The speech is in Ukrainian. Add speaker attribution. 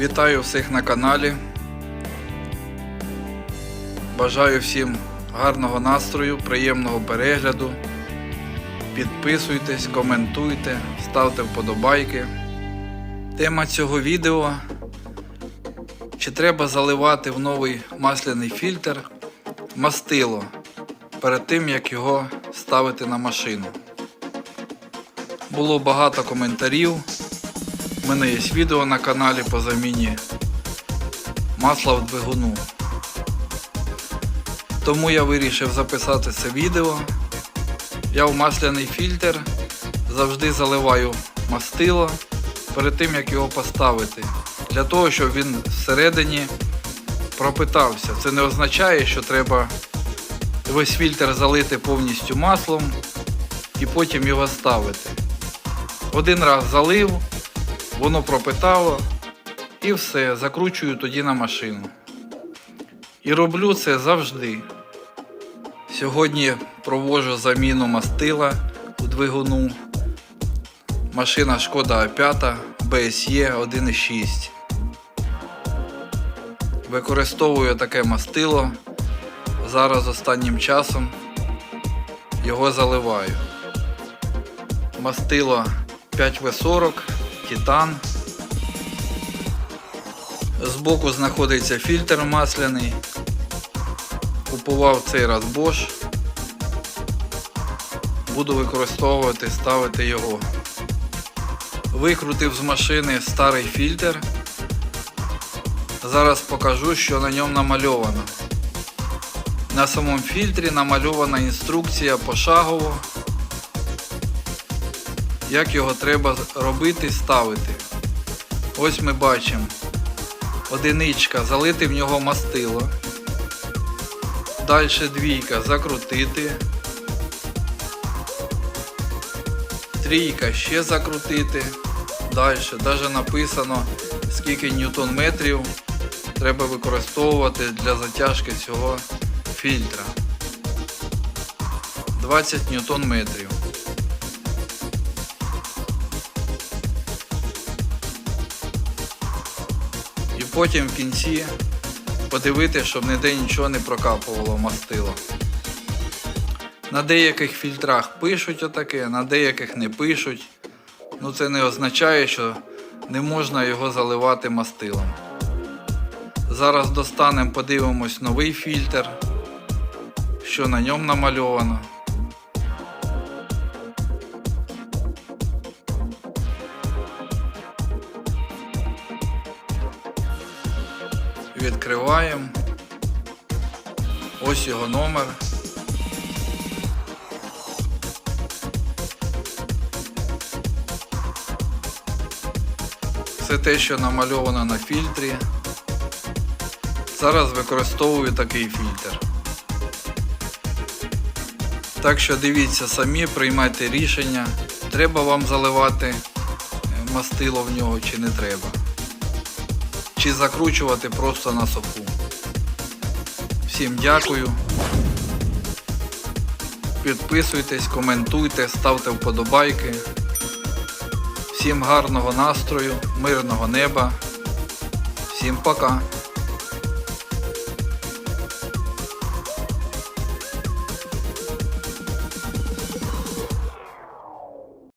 Speaker 1: Вітаю всіх на каналі. Бажаю всім гарного настрою, приємного перегляду. Підписуйтесь, коментуйте, ставте вподобайки. Тема цього відео чи треба заливати в новий масляний фільтр мастило перед тим як його ставити на машину. Було багато коментарів. У мене є відео на каналі по заміні масла в двигуну. Тому я вирішив записати це відео. Я в масляний фільтр завжди заливаю мастило перед тим як його поставити. Для того, щоб він всередині пропитався. Це не означає, що треба весь фільтр залити повністю маслом і потім його ставити. Один раз залив, воно пропитало і все, закручую тоді на машину. І роблю це завжди. Сьогодні проводжу заміну мастила у двигуну. Машина Шкода А5 BSE 1.6. Використовую таке мастило. Зараз останнім часом його заливаю. Мастило 5В40, титан. Збоку знаходиться фільтр масляний. Купував цей раз Bosch. Буду використовувати, ставити його. Викрутив з машини старий фільтр. Зараз покажу, що на ньому намальовано. На самому фільтрі намальована інструкція пошагово, як його треба робити, ставити. Ось ми бачимо одиничка залити в нього мастило. Далі двійка закрутити. Трійка ще закрутити. Далі, навіть написано, скільки ньютон метрів треба використовувати для затяжки цього фільтра. 20 ньютон метрів. Потім в кінці подивитися, щоб ніде нічого не прокапувало мастило. На деяких фільтрах пишуть отаке, на деяких не пишуть. Ну це не означає, що не можна його заливати мастилом. Зараз достанемо, подивимось новий фільтр, що на ньому намальовано. Відкриваємо. Ось його номер. Це те, що намальовано на фільтрі. Зараз використовую такий фільтр. Так що дивіться самі, приймайте рішення, треба вам заливати е, мастило в нього чи не треба. Чи закручувати просто на соку. Всім дякую. Підписуйтесь, коментуйте, ставте вподобайки. Всім гарного настрою, мирного неба. Всім пока.